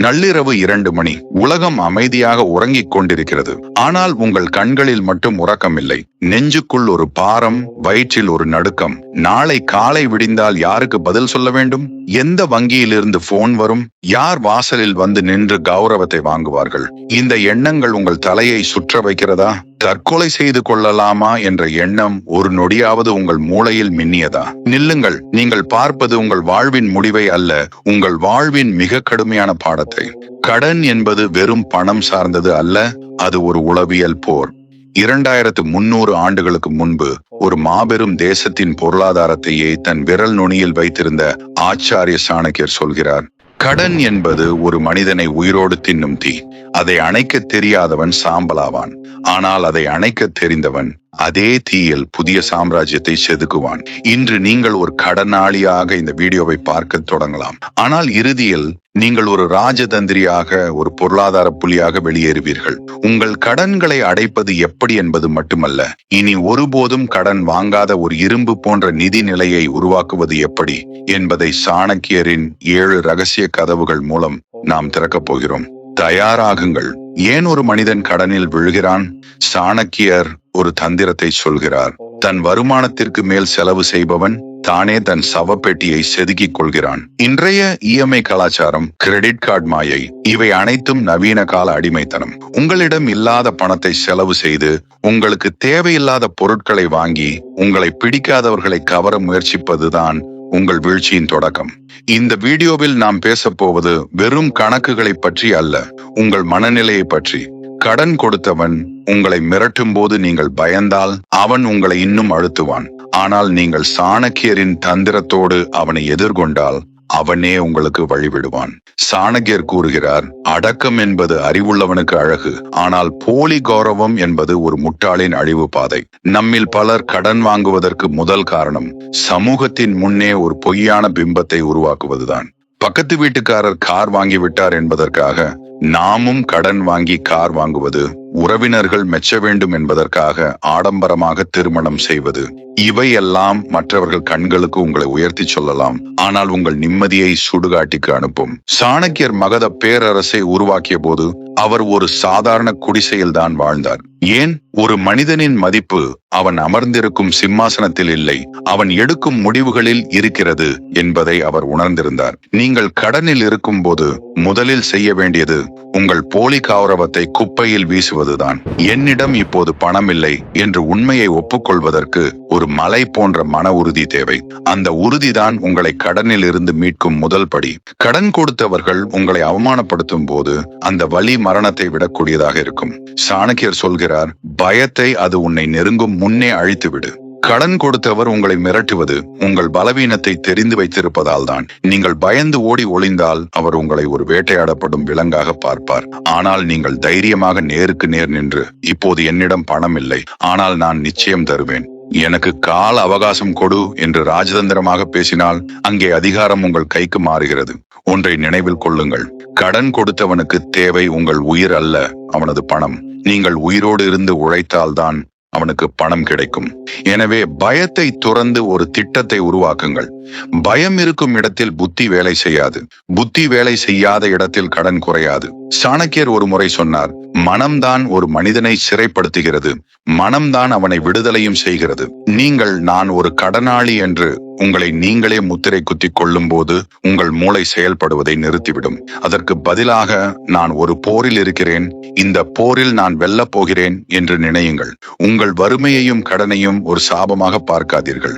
நள்ளிரவு இரண்டு மணி. உலகம் அமைதியாக உறங்கிக் கொண்டிருக்கிறது. ஆனால் உங்கள் கண்களில் மட்டும் உறக்கமில்லை. நெஞ்சுக்குள் ஒரு பாரம் வயிற்றில் ஒரு நடுக்கம். நாளை காலை விடிந்தால் யாருக்கு பதில் சொல்ல வேண்டும்? எந்த வங்கியிலிருந்து போன் வரும்? யார் வாசலில் வந்து நின்று கௌரவத்தை வாங்குவார்கள்? இந்த எண்ணங்கள் உங்கள் தலையை சுற்ற வைக்கிறதா? தற்கொலை செய்து கொள்ளலாமா என்ற எண்ணம் ஒரு நொடியாவது உங்கள் மூளையில் மின்னியதா? நில்லுங்கள் நீங்கள் பார்ப்பது உங்கள் வாழ்வின் முடிவை அல்ல உங்கள் வாழ்வின் மிக கடுமையான பாடத்தை. கடன் என்பது வெறும் பணம் சார்ந்தது அல்ல அது ஒரு உளவியல் போர். இரண்டாயிரத்து முன்னூறு ஆண்டுகளுக்கு முன்பு ஒரு மாபெரும் தேசத்தின் பொருளாதாரத்தையே தன் விரல் நுனியில் வைத்திருந்த ஆச்சாரிய சாணக்கியர் சொல்கிறார் கடன் என்பது ஒரு மனிதனை உயிரோடு தின்னும் தீ. அதை அணைக்க தெரியாதவன் சாம்பலாவான். ஆனால் அதை அணைக்க தெரிந்தவன் அதே தீயில் புதிய சாம்ராஜ்யத்தை செதுக்குவான். இன்று நீங்கள் ஒரு கடனாளியாக இந்த வீடியோவை பார்க்க தொடங்கலாம். ஆனால் இறுதியில் நீங்கள் ஒரு ராஜதந்திரியாக ஒரு பொருளாதார புலியாக வெளியேறுவீர்கள். உங்கள் கடன்களை அடைப்பது எப்படி என்பது மட்டுமல்ல இனி ஒருபோதும் கடன் வாங்காத ஒரு இரும்பு போன்ற நிதி நிலையை உருவாக்குவது எப்படி என்பதை சாணக்கியரின் ஏழு ரகசிய கதவுகள் மூலம் நாம் திறக்கப் போகிறோம். தயாராகுங்கள். ஏன் ஒரு மனிதன் கடனில் விழுகிறான்? சாணக்கியர் ஒரு தந்திரத்தை சொல்கிறார். தன் வருமானத்திற்கு மேல் செலவு செய்பவன் தானே தன் சவப்பெட்டியை செதுக்கிக் கொள்கிறான். இன்றைய இஎம்ஐ கலாச்சாரம் கிரெடிட் கார்டு மாயை இவை அனைத்தும் நவீன கால அடிமைத்தனம். உங்களிடம் இல்லாத பணத்தை செலவு செய்து உங்களுக்கு தேவையில்லாத பொருட்களை வாங்கி உங்களை பிடிக்காதவர்களை கவர முயற்சிப்பதுதான் உங்கள் வீழ்ச்சியின் தொடக்கம். இந்த வீடியோவில் நாம் பேசப் போவது வெறும் கணக்குகளை பற்றி அல்ல உங்கள் மனநிலையை பற்றி. கடன் கொடுத்தவன் உங்களை மிரட்டும் போது நீங்கள் பயந்தால் அவன் உங்களை இன்னும் அழுத்துவான். ஆனால் நீங்கள் சாணக்கியரின் தந்திரத்தோடு அவனை எதிர்கொண்டால் அவனே உங்களுக்கு வழிவிடுவான். சாணக்கியர் கூறுகிறார் அடக்கம் என்பது அறிவுள்ளவனுக்கு அழகு ஆனால் போலி கௌரவம் என்பது ஒரு முட்டாளின் அழிவு பாதை. நம்மில் பலர் கடன் வாங்குவதற்கு முதல் காரணம் சமூகத்தின் முன்னே ஒரு பொய்யான பிம்பத்தை உருவாக்குவதுதான். பக்கத்து வீட்டுக்காரர் கார் வாங்கி விட்டார் என்பதற்காக நாமும் கடன் வாங்கி கார் வாங்குவது உறவினர்கள் மெச்ச வேண்டும் என்பதற்காக ஆடம்பரமாக திருமணம் செய்வது. இவையெல்லாம் மற்றவர்கள் கண்களுக்கு உங்களை உயர்த்தி சொல்லலாம். ஆனால் உங்கள் நிம்மதியை சுடுகாட்டிக்கு அனுப்பும். சாணக்கியர் மகத பேரரசை உருவாக்கிய போது அவர் ஒரு சாதாரண குடிசையில் தான் வாழ்ந்தார். ஏன்? ஒரு மனிதனின் மதிப்பு அவன் அமர்ந்திருக்கும் சிம்மாசனத்தில் இல்லை. அவன் எடுக்கும் முடிவுகளில் இருக்கிறது என்பதை அவர் உணர்ந்திருந்தார். நீங்கள் கடனில் இருக்கும் போது முதலில் செய்ய வேண்டியது உங்கள் போலி கௌரவத்தை குப்பையில் வீசுவது. வீசுவதுதான் என்னிடம் இப்போது பணம் இல்லை என்று உண்மையை ஒப்புக்கொள்வதற்கு ஒரு மலை போன்ற மன உறுதி தேவை. அந்த உறுதிதான் உங்களை கடனில் இருந்து மீட்கும் முதல் படி. கடன் கொடுத்தவர்கள் உங்களை அவமானப்படுத்தும் போது அந்த வலி மரணத்தை விடக்கூடியதாக இருக்கும். சாணக்கியர் சொல்கிறார் பயத்தை அது உன்னை நெருங்கும் முன்னே அழித்துவிடு. கடன் கொடுத்தவர் உங்களை மிரட்டுவது உங்கள் பலவீனத்தை தெரிந்து வைத்திருப்பதால் தான் நீங்கள் பயந்து ஓடி ஒளிந்தால் அவர் உங்களை ஒரு வேட்டையாடப்படும் விலங்காக பார்ப்பார். ஆனால் நீங்கள் தைரியமாக நேருக்கு நேர் நின்று இப்போது என்னிடம் பணம் இல்லை ஆனால் நான் நிச்சயம் தருவேன். எனக்கு கால அவகாசம் கொடு என்று ராஜதந்திரமாக பேசினால் அங்கே அதிகாரம் உங்கள் கைக்கு மாறுகிறது. ஒன்றை நினைவில் கொள்ளுங்கள். கடன் கொடுத்தவனுக்கு தேவை உங்கள் உயிர் அல்ல அவனது பணம். நீங்கள் உயிரோடு இருந்து உழைத்தால்தான் அவனுக்கு பணம் கிடைக்கும். எனவே பயத்தை துறந்து ஒரு திட்டத்தை உருவாக்குங்கள். பயம் இருக்கும் இடத்தில் புத்தி வேலை செய்யாது. புத்தி வேலை செய்யாத இடத்தில் கடன் குறையாது. சாணக்கியர் ஒரு முறை சொன்னார் மனம்தான் ஒரு மனிதனை சிறைப்படுத்துகிறது. மனம்தான் அவனை விடுதலையும் செய்கிறது. நீங்கள் நான் ஒரு கடனாளி என்று உங்களை நீங்களே முத்திரை குத்தி கொள்ளும் போது உங்கள் மூளை செயல்படுவதை நிறுத்திவிடும். அதற்கு பதிலாக நான் ஒரு போரில் இருக்கிறேன். இந்த போரில் நான் வெல்லப் போகிறேன் என்று நினையுங்கள். உங்கள் வறுமையையும் கடனையும் ஒரு சாபமாக பார்க்காதீர்கள்.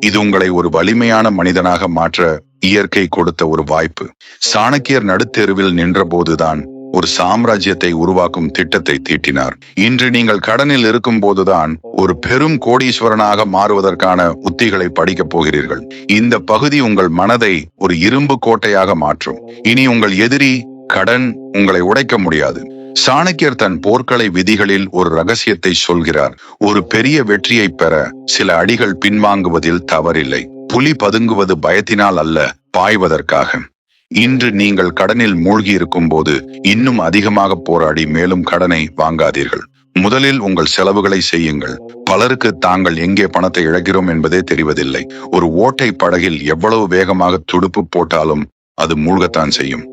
இது உங்களை ஒரு வலிமையான மனிதனாக மாற்ற இயற்கை கொடுத்த ஒரு வாய்ப்பு. சாணக்கியர் நடுத்தெருவில் நின்றபோதுதான் ஒரு சாம்ராஜ்யத்தை உருவாக்கும் திட்டத்தை தீட்டினார். இன்று நீங்கள் கடனில் இருக்கும் போதுதான் ஒரு பெரும் கோடீஸ்வரனாக மாறுவதற்கான உத்திகளை படிக்கப் போகிறீர்கள். இந்த பகுதி உங்கள் மனதை ஒரு இரும்பு கோட்டையாக மாற்றும். இனி உங்கள் எதிரி கடன் உங்களை உடைக்க முடியாது. சாணக்கியர் தன் போர்க்களை விதிகளில் ஒரு ரகசியத்தை சொல்கிறார். ஒரு பெரிய வெற்றியை பெற சில அடிகள் பின்வாங்குவதில் தவறில்லை. புலி பதுங்குவது பயத்தினால் அல்ல பாய்வதற்காக. இன்று நீங்கள் கடனில் மூழ்கி இருக்கும் போது இன்னும் அதிகமாக போராடி மேலும் கடனை வாங்காதீர்கள். முதலில் உங்கள் செலவுகளை செய்யுங்கள். பலருக்கு தாங்கள் எங்கே பணத்தை இழக்கிறோம் என்பதே தெரிவதில்லை. ஒரு ஓட்டை படகில் எவ்வளவு வேகமாக துடுப்பு போட்டாலும் அது மூழ்கத்தான் செய்யும்.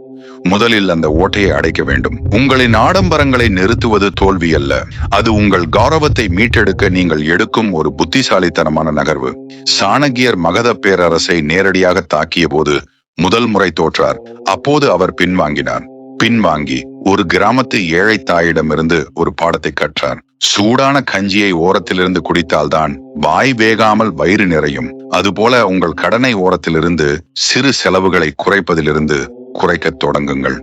முதலில் அந்த ஓட்டையை அடைக்க வேண்டும். உங்களின் ஆடம்பரங்களை நிறுத்துவது தோல்வி அல்ல. அது உங்கள் கௌரவத்தை மீட்டெடுக்க நீங்கள் எடுக்கும் ஒரு புத்திசாலித்தனமான நகர்வு. சாணக்கியர் மகத பேரரசை நேரடியாக தாக்கிய போது முதல் முறை தோற்றார். அப்போது அவர் பின்வாங்கினார். பின்வாங்கி ஒரு கிராமத்து ஏழை தாயிடமிருந்து ஒரு பாடத்தை கற்றார். சூடான கஞ்சியை ஓரத்திலிருந்து குடித்தால்தான் வாய் வேகாமல் வயிறு நிறையும். அதுபோல உங்கள் கடனை ஓரத்திலிருந்து சிறு செலவுகளை குறைப்பதிலிருந்து குறைக்கத் தொடங்குங்கள்.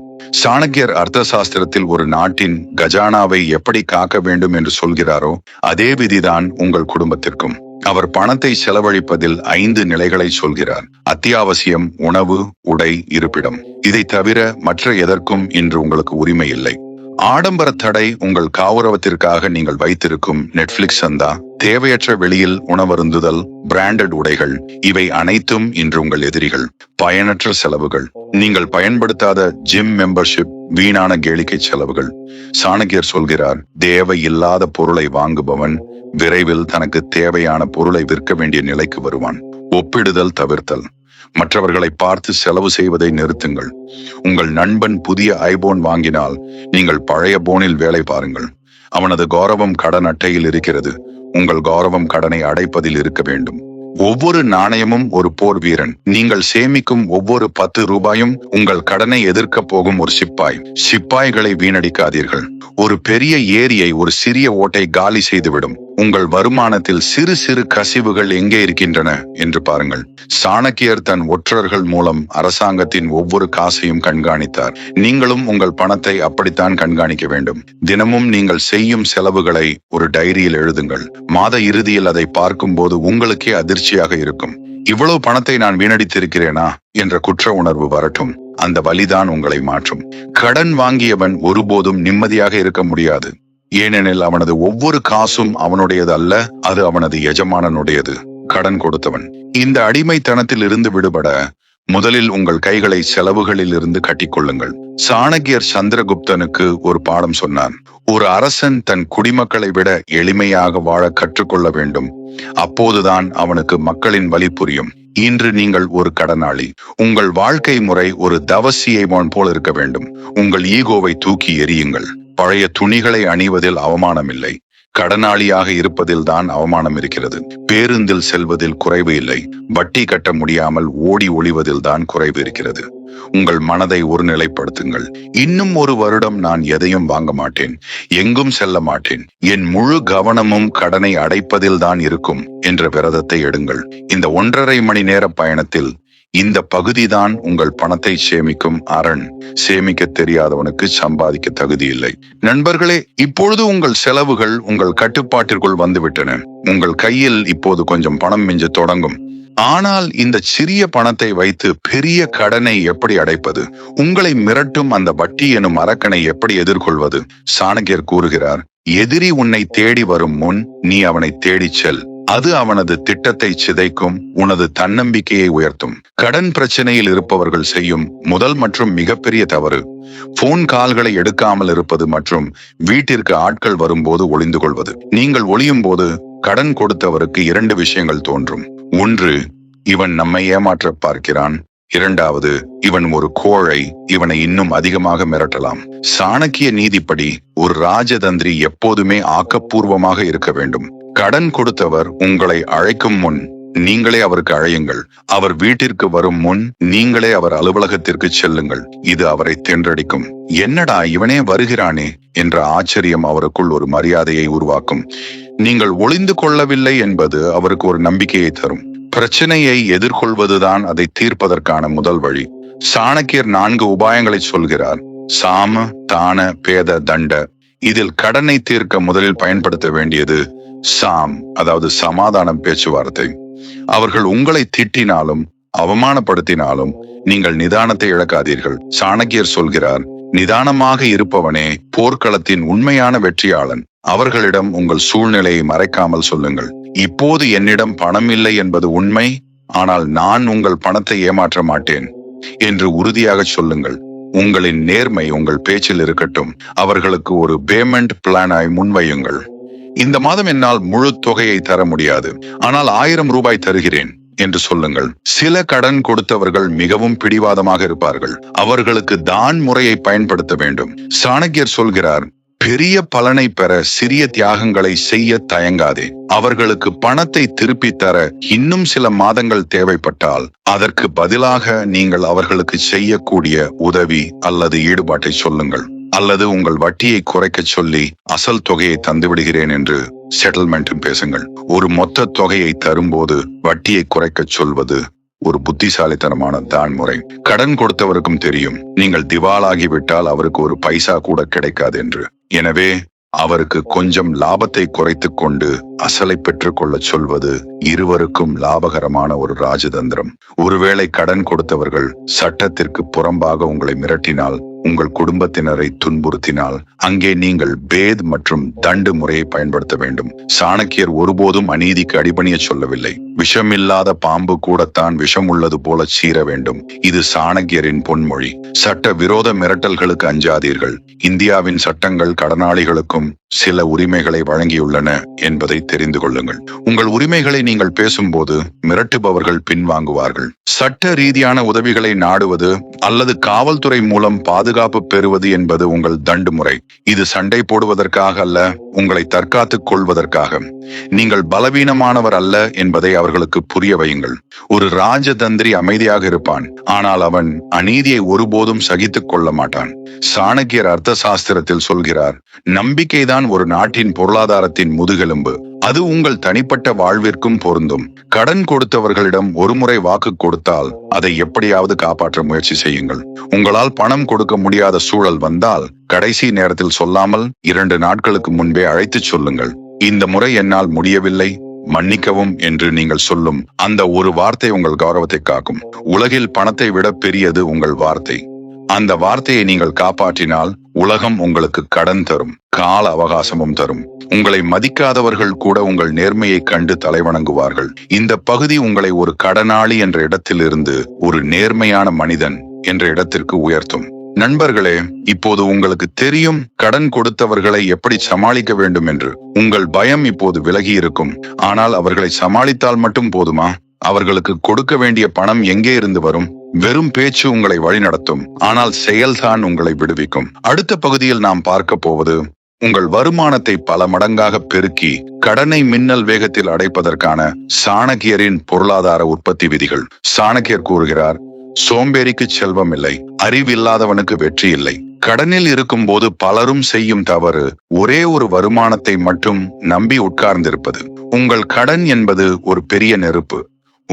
சாணக்கியர் அர்த்த சாஸ்திரத்தில் ஒரு நாட்டின் கஜானாவை எப்படி காக்க வேண்டும் என்று சொல்கிறாரோ அதே விதிதான் உங்கள் குடும்பத்திற்கும். அவர் பணத்தை செலவழிப்பதில் ஐந்து நிலைகளை சொல்கிறார். அத்தியாவசியம் உணவு உடை இருப்பிடம். இதை தவிர மற்ற எதற்கும் இன்று உங்களுக்கு உரிமை இல்லை. ஆடம்பர தடை உங்கள் காவுரவத்திற்காக நீங்கள் வைத்திருக்கும் நெட்ஃபிளிக்ஸ் சந்தா தேவையற்ற வெளியில் உணவருந்துதல் பிராண்டட் உடைகள் இவை அனைத்தும் இன்று உங்கள் எதிரிகள். பயனற்ற செலவுகள். நீங்கள் பயன்படுத்தாத ஜிம் மெம்பர்ஷிப் வீணான கேளிக்கை செலவுகள். சாணக்கியர் சொல்கிறார் தேவை இல்லாத பொருளை வாங்குபவன் விரைவில் தனக்கு தேவையான பொருளை விற்க வேண்டிய நிலைக்கு வருவான். ஒப்பிடுதல் தவிர்த்தல். மற்றவர்களை பார்த்து செலவு செய்வதை நிறுத்துங்கள். உங்கள் நண்பன் புதிய ஐபோன் வாங்கினால் நீங்கள் பழைய போனில் வேலை பாருங்கள். அவனது கௌரவம் கடன் அட்டையில் இருக்கிறது. உங்கள் கௌரவம் கடனை அடைப்பதில் இருக்க வேண்டும். ஒவ்வொரு நாணயமும் ஒரு போர் வீரன். நீங்கள் சேமிக்கும் ஒவ்வொரு பத்து ரூபாயும் உங்கள் கடனை எதிர்க்க போகும் ஒரு சிப்பாய். சிப்பாய்களை வீணடிக்காதீர்கள். ஒரு பெரிய ஏரியை ஒரு சிறிய ஓட்டை காலி செய்துவிடும். உங்கள் வருமானத்தில் சிறு சிறு கசிவுகள் எங்கே இருக்கின்றன என்று பாருங்கள். சாணக்கியர் தன் ஒற்றர்கள் மூலம் அரசாங்கத்தின் ஒவ்வொரு காசையும் கண்காணித்தார். நீங்களும் உங்கள் பணத்தை அப்படித்தான் கண்காணிக்க வேண்டும். தினமும் நீங்கள் செய்யும் செலவுகளை ஒரு டைரியில் எழுதுங்கள். மாத இறுதியில் அதை பார்க்கும்போது உங்களுக்கே அதிர்ச்சியாக இருக்கும். இவ்வளவு பணத்தை நான் வீணடித்திருக்கிறேனா? என்ற குற்ற உணர்வு வரட்டும். அந்த வலிதான் உங்களை மாற்றும். கடன் வாங்கியவன் ஒருபோதும் நிம்மதியாக இருக்க முடியாது. ஏனெனில் அவனது ஒவ்வொரு காசும் அவனுடையது அல்ல அது அவனது எஜமானனுடையது கடன் கொடுத்தவன். இந்த அடிமைத்தனத்தில் இருந்து விடுபட முதலில் உங்கள் கைகளை செலவுகளில் இருந்து கட்டிக்கொள்ளுங்கள். சாணக்கியர் சந்திரகுப்தனுக்கு ஒரு பாடம் சொன்னான். ஒரு அரசன் தன் குடிமக்களை விட எளிமையாக வாழ கற்றுக்கொள்ள வேண்டும். அப்போதுதான் அவனுக்கு மக்களின் வழி புரியும். இன்று நீங்கள் ஒரு கடனாளி. உங்கள் வாழ்க்கை முறை ஒரு தவசியை போல் இருக்க வேண்டும். உங்கள் ஈகோவை தூக்கி எறியுங்கள். பழைய துணிகளை அணிவதில் அவமானம் இல்லை கடனாளியாக இருப்பதில் தான் அவமானம் இருக்கிறது பேருந்தில் செல்வதில் குறைவு இல்லை. வட்டி கட்ட முடியாமல் ஓடி ஒளிவதில் தான் குறைவு இருக்கிறது. உங்கள் மனதை ஒருநிலைப்படுத்துங்கள். இன்னும் ஒரு வருடம் நான் எதையும் வாங்க மாட்டேன். எங்கும் செல்ல மாட்டேன். என் முழு கவனமும் கடனை அடைப்பதில் தான் இருக்கும் என்ற விரதத்தை எடுங்கள். இந்த ஒன்றரை மணி நேர பயணத்தில் இந்த பகுதிதான் உங்கள் பணத்தை சேமிக்கும் அரண். சேமிக்க தெரியாதவனுக்கு சம்பாதிக்க தகுதி இல்லை. நண்பர்களே இப்பொழுது உங்கள் செலவுகள் உங்கள் கட்டுப்பாட்டிற்குள் வந்துவிட்டன. உங்கள் கையில் இப்போது கொஞ்சம் பணம் மிஞ்ச தொடங்கும். ஆனால் இந்த சிறிய பணத்தை வைத்து பெரிய கடனை எப்படி அடைப்பது? உங்களை மிரட்டும் அந்த வட்டி எனும் அரக்கனை எப்படி எதிர்கொள்வது? சாணக்கியர் கூறுகிறார் எதிரி உன்னை தேடி வரும் முன் நீ அவனை தேடிச் செல். அது அவனது திட்டத்தை சிதைக்கும் உனது தன்னம்பிக்கையை உயர்த்தும். கடன் பிரச்சனையில் இருப்பவர்கள் செய்யும் முதல் மற்றும் மிகப்பெரிய தவறு போன் கால்களை எடுக்காமல் இருப்பது மற்றும் வீட்டிற்கு ஆட்கள் வரும்போது ஒளிந்து கொள்வது. நீங்கள் ஒளியும் போது கடன் கொடுத்தவருக்கு இரண்டு விஷயங்கள் தோன்றும். ஒன்று இவன் நம்மை ஏமாற்ற பார்க்கிறான். இரண்டாவது இவன் ஒரு கோழை இவனை இன்னும் அதிகமாக மிரட்டலாம். சாணக்கிய நீதிப்படி ஒரு ராஜதந்திரி எப்போதுமே ஆக்கப்பூர்வமாக இருக்க வேண்டும். கடன் கொடுத்தவர் உங்களை அழைக்கும் முன் நீங்களே அவருக்கு அழையுங்கள். அவர் வீட்டிற்கு வரும் முன் நீங்களே அவர் அலுவலகத்திற்கு செல்லுங்கள். இது அவரை தென்றடிக்கும். என்னடா இவனே வருகிறானே? என்ற ஆச்சரியம் அவருக்குள் ஒரு மரியாதையை உருவாக்கும். நீங்கள் ஒளிந்து கொள்ளவில்லை என்பது அவருக்கு ஒரு நம்பிக்கையை தரும். பிரச்சனையை எதிர்கொள்வதுதான் அதை தீர்ப்பதற்கான முதல் வழி. சாணக்கியர் நான்கு உபாயங்களை சொல்கிறார். சாம தான பேத தண்ட. இதில் கடனை தீர்க்க முதலில் பயன்படுத்த வேண்டியது சாம் அதாவது சமாதானம் பேச்சுவார்த்தை. அவர்கள் உங்களை திட்டினாலும் அவமானப்படுத்தினாலும் நீங்கள் நிதானத்தை இழக்காதீர்கள். சாணக்கியர் சொல்கிறார் நிதானமாக இருப்பவனே போர்க்களத்தின் உண்மையான வெற்றியாளன். அவர்களிடம் உங்கள் சூழ்நிலையை மறைக்காமல் சொல்லுங்கள். இப்போது என்னிடம் பணம் இல்லை என்பது உண்மை ஆனால் நான் உங்கள் பணத்தை ஏமாற்ற மாட்டேன் என்று உறுதியாக சொல்லுங்கள். உங்களின் நேர்மை உங்கள் பேச்சில் இருக்கட்டும். அவர்களுக்கு ஒரு பேமெண்ட் பிளானாய் முன்வையுங்கள். இந்த மாதம் என்னால் முழு தொகையை தர முடியாது. ஆனால் ஆயிரம் ரூபாய் தருகிறேன் என்று சொல்லுங்கள். சில கடன் கொடுத்தவர்கள் மிகவும் பிடிவாதமாக இருப்பார்கள். அவர்களுக்கு தான் முறையை பயன்படுத்த வேண்டும். சாணக்கியர் சொல்கிறார் பெரிய பலனை பெற சிறிய தியாகங்களை செய்ய தயங்காதே. அவர்களுக்கு பணத்தை திருப்பி தர இன்னும் சில மாதங்கள் தேவைப்பட்டால் அதற்கு பதிலாக நீங்கள் அவர்களுக்கு செய்யக்கூடிய உதவி அல்லது ஈடுபாட்டை சொல்லுங்கள். அல்லது உங்கள் வட்டியை குறைக்க சொல்லி அசல் தொகையை தந்து விடுகிறேன் என்று செட்டில்மெண்ட்டும் பேசுங்கள். ஒரு மொத்த தொகையை தரும்போது வட்டியை குறைக்க சொல்வது ஒரு புத்திசாலித்தனமான தான் முறை கடன் கொடுத்தவருக்கும் தெரியும் நீங்கள் திவாலாகிவிட்டால் அவருக்கு ஒரு பைசா கூட கிடைக்காது என்று. எனவே அவருக்கு கொஞ்சம் லாபத்தை குறைத்துக் கொண்டு அசலை பெற்றுக்கொள்ள சொல்வது இருவருக்கும் லாபகரமான ஒரு ராஜதந்திரம். ஒருவேளை கடன் கொடுத்தவர்கள் சட்டத்திற்கு புறம்பாக உங்களை மிரட்டினால் உங்கள் குடும்பத்தினரை துன்புறுத்தினால் அங்கே நீங்கள் பேத் மற்றும் தண்டு முறையை பயன்படுத்த வேண்டும். சாணக்கியர் ஒருபோதும் அநீதிக்கு அடிபணிய சொல்லவில்லை. விஷமில்லாத பாம்பு கூடத்தான் விஷம் உள்ளது போல சீர வேண்டும். இது சாணக்கியரின் பொன்மொழி. சட்ட விரோத மிரட்டல்களுக்கு அஞ்சாதீர்கள். இந்தியாவின் சட்டங்கள் கடனாளிகளுக்கும் சில உரிமைகளை வழங்கியுள்ளன என்பதை தெரிந்து கொள்ளுங்கள். உங்கள் உரிமைகளை நீங்கள் பேசும்போது மிரட்டுபவர்கள் பின்வாங்குவார்கள். சட்ட ரீதியான உதவிகளை நாடுவது அல்லது காவல்துறை மூலம் பாதுகாப்பு பெறுவது என்பது உங்கள் தண்டு முறை இது சண்டை போடுவதற்காக அல்ல உங்களை தற்காத்துக் கொள்வதற்காக. நீங்கள் பலவீனமானவர் அல்ல என்பதை அவர்களுக்கு புரிய வையுங்கள். ஒரு ராஜதந்திரி அமைதியாக இருப்பான் ஆனால் அவன் அநீதியை ஒருபோதும் சகித்துக் கொள்ள மாட்டான். சாணக்கியர் அர்த்த சாஸ்திரத்தில் சொல்கிறார் நம்பிக்கைதான் ஒரு நாட்டின் பொருளாதாரத்தின் முதுகெலும்பு. அது உங்கள் தனிப்பட்ட வாழ்விற்கும் பொருந்தும். கடன் கொடுத்தவர்களிடம் ஒருமுறை வாக்கு கொடுத்தால் அதை எப்படியாவது காப்பாற்ற முயற்சி செய்யுங்கள். உங்களால் பணம் கொடுக்க முடியாத சூழல் வந்தால் கடைசி நேரத்தில் சொல்லாமல் இரண்டு நாட்களுக்கு முன்பே அழைத்துச் சொல்லுங்கள். இந்த முறை என்னால் முடியவில்லை மன்னிக்கவும் என்று நீங்கள் சொல்லும் அந்த ஒரு வார்த்தை உங்கள் கௌரவத்தை காக்கும். உலகில் பணத்தை விட பெரியது உங்கள் வார்த்தை. அந்த வார்த்தையை நீங்கள் காப்பாற்றினால் உலகம் உங்களுக்கு கடன் தரும் கால அவகாசமும் தரும். உங்களை மதிக்காதவர்கள் கூட உங்கள் நேர்மையை கண்டு தலைவணங்குவார்கள். இந்த பகுதி உங்களை ஒரு கடனாளி என்ற இடத்திலிருந்து ஒரு நேர்மையான மனிதன் என்ற இடத்திற்கு உயர்த்தும். நண்பர்களே இப்போது உங்களுக்கு தெரியும் கடன் கொடுத்தவர்களை எப்படி சமாளிக்க வேண்டும் என்று. உங்கள் பயம் இப்போது விலகி இருக்கும். ஆனால் அவர்களை சமாளித்தால் மட்டும் போதுமா? அவர்களுக்கு கொடுக்க வேண்டிய பணம் எங்கே இருந்து வரும்? வெறும் பேச்சு உங்களை வழிநடத்தும் ஆனால் செயல்தான் உங்களை விடுவிக்கும். அடுத்த பகுதியில் நாம் பார்க்க போவது உங்கள் வருமானத்தை பல மடங்காக பெருக்கி கடனை மின்னல் வேகத்தில் அடைப்பதற்கான சாணக்கியரின் பொருளாதார உற்பத்தி விதிகள். சாணக்கியர் கூறுகிறார் சோம்பேறிக்கு செல்வம் இல்லை அறிவில்லாதவனுக்கு வெற்றி இல்லை. கடனில் இருக்கும் போது பலரும் செய்யும் தவறு ஒரே ஒரு வருமானத்தை மட்டும் நம்பி உட்கார்ந்திருப்பது. உங்கள் கடன் என்பது ஒரு பெரிய நெருப்பு.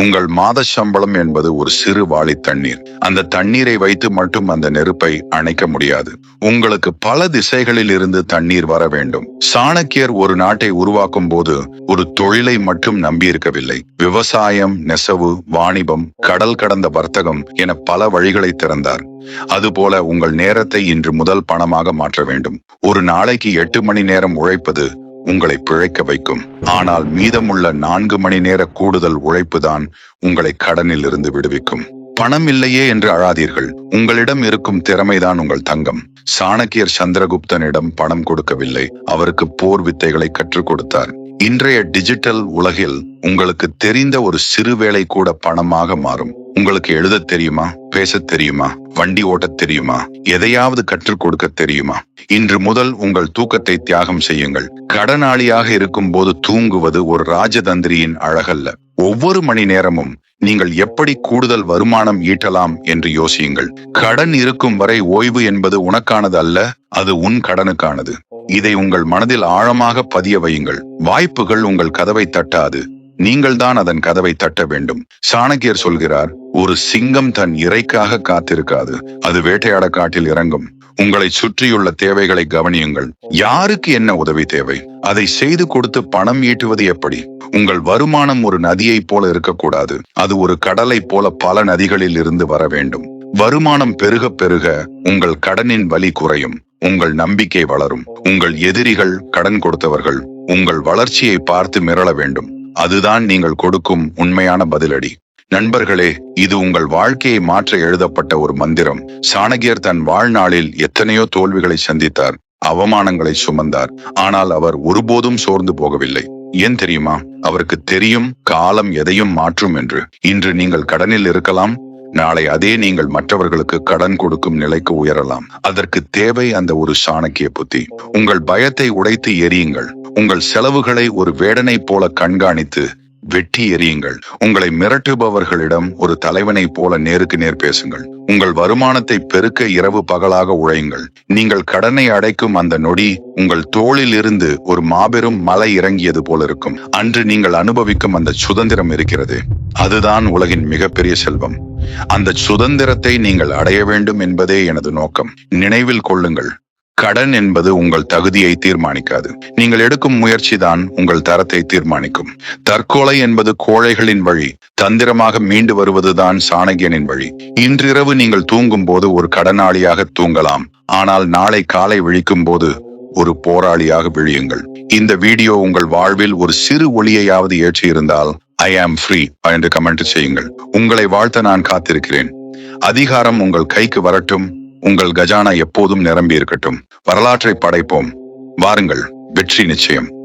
உங்கள் மாத சம்பளம் என்பது ஒரு சிறு வாளி தண்ணீர். அந்த தண்ணீரை வைத்து மட்டும் அந்த நெருப்பை அணைக்க முடியாது. உங்களுக்கு பல திசைகளில் இருந்து தண்ணீர் வர வேண்டும். சாணக்கியர் ஒரு நாட்டை உருவாக்கும் போது ஒரு தொழிலை மட்டும் நம்பியிருக்கவில்லை. விவசாயம் நெசவு வாணிபம் கடல் கடந்த வர்த்தகம் என பல வழிகளை திறந்தார். அதுபோல உங்கள் நேரத்தை இன்று முதல் பணமாக மாற்ற வேண்டும். ஒரு நாளைக்கு எட்டு மணி நேரம் உழைப்பது உங்களை பிழைக்க வைக்கும். ஆனால் மீதமுள்ள நான்கு மணி நேர கூடுதல் உழைப்புதான் உங்களை கடனில் இருந்து விடுவிக்கும். பணம் இல்லையே என்று அழாதீர்கள். உங்களிடம் இருக்கும் திறமைதான் உங்கள் தங்கம். சாணக்கியர் சந்திரகுப்தனிடம் பணம் கொடுக்கவில்லை. அவருக்கு போர் வித்தைகளை கற்றுக் கொடுத்தார். இன்றைய டிஜிட்டல் உலகில் உங்களுக்கு தெரிந்த ஒரு சிறு வேலை கூட பணமாக மாறும். உங்களுக்கு எழுத தெரியுமா? பேச தெரியுமா? வண்டி ஓட்டத் தெரியுமா? எதையாவது கற்றுக் கொடுக்க தெரியுமா? இன்று முதல் உங்கள் தூக்கத்தை தியாகம் செய்யுங்கள். கடனாளியாக இருக்கும் போது தூங்குவது ஒரு ராஜதந்திரியின் அழகல்ல. ஒவ்வொரு மணி நேரமும் நீங்கள் எப்படி கூடுதல் வருமானம் ஈட்டலாம் என்று யோசியுங்கள். கடன் இருக்கும் வரை ஓய்வு என்பது உனக்கானது அல்ல அது உன் கடனுக்கானது. இதை உங்கள் மனதில் ஆழமாக பதிய வையுங்கள். வாய்ப்புகள் உங்கள் கதவை தட்டாது. நீங்கள் தான் அதன் கதவை தட்ட வேண்டும். சாணக்கியர் சொல்கிறார் ஒரு சிங்கம் தன் இறைக்காக காத்திருக்காது. அது வேட்டையாட காட்டில் இறங்கும். உங்களை சுற்றியுள்ள தேவைகளை கவனியுங்கள். யாருக்கு என்ன உதவி தேவை? அதை செய்து கொடுத்து பணம் ஈட்டுவது எப்படி? உங்கள் வருமானம் ஒரு நதியைப் போல இருக்கக்கூடாது. அது ஒரு கடலைப் போல பல நதிகளில் இருந்து வர வேண்டும். வருமானம் பெருக பெருக உங்கள் கடனின் வலி குறையும். உங்கள் நம்பிக்கை வளரும். உங்கள் எதிரிகள் கடன் கொடுத்தவர்கள். உங்கள் வளர்ச்சியை பார்த்து மிரள வேண்டும். அதுதான் நீங்கள் கொடுக்கும் உண்மையான பதிலடி. நண்பர்களே இது உங்கள் வாழ்க்கையை மாற்ற எழுதப்பட்ட ஒரு மந்திரம். சாணகியர் தன் வாழ்நாளில் எத்தனையோ தோல்விகளை சந்தித்தார். அவமானங்களை சுமந்தார். ஆனால் அவர் ஒருபோதும் சோர்ந்து போகவில்லை. ஏன் தெரியுமா? அவருக்கு தெரியும் காலம் எதையும் மாற்றும் என்று. இன்று நீங்கள் கடனில் இருக்கலாம் நாளை அதே நீங்கள் மற்றவர்களுக்கு கடன் கொடுக்கும் நிலைக்கு உயரலாம். அதற்கு தேவை அந்த ஒரு சாணக்கிய புத்தி. உங்கள் பயத்தை உடைத்து எரியுங்கள் உங்கள் செலவுகளை ஒரு வேடனை போல கண்காணித்து வெட்டி எறியுங்கள். உங்களை மிரட்டுபவர்களிடம் ஒரு தலைவனை போல நேருக்கு நேர் பேசுங்கள். உங்கள் வருமானத்தை பெருக்க இரவு பகலாக உழையுங்கள். நீங்கள் கடனை அடைக்கும் அந்த நொடி உங்கள் தோளில் இருந்து ஒரு மாபெரும் மலை இறங்கியது போல இருக்கும். அன்று நீங்கள் அனுபவிக்கும் அந்த சுதந்திரம் இருக்கிறது. அதுதான் உலகின் மிகப்பெரிய செல்வம். அந்த சுதந்திரத்தை நீங்கள் அடைய வேண்டும் என்பதே எனது நோக்கம். நினைவில் கொள்ளுங்கள். கடன் என்பது உங்கள் தகுதியை தீர்மானிக்காது. நீங்கள் எடுக்கும் முயற்சி தான் உங்கள் தரத்தை தீர்மானிக்கும். தற்கொலை என்பது கோழைகளின் வழி தந்திரமாக மீண்டு வருவதுதான் சாணகியனின் வழி. இன்றிரவு நீங்கள் தூங்கும் போது ஒரு கடனாளியாக தூங்கலாம் ஆனால் நாளை காலை விழிக்கும் போது ஒரு போராளியாக விழியுங்கள். இந்த வீடியோ உங்கள் வாழ்வில் ஒரு சிறு ஒளியையாவது ஏற்றி இருந்தால் ஐ ஆம் ஃப்ரீ என்று கமெண்ட் செய்யுங்கள். உங்களை வாழ்த்த நான் காத்திருக்கிறேன். அதிகாரம் உங்கள் கைக்கு வரட்டும். உங்கள் கஜானா எப்போதும் நிரம்பி இருக்கட்டும் வரலாற்றை படைப்போம். வாருங்கள் வெற்றி நிச்சயம்.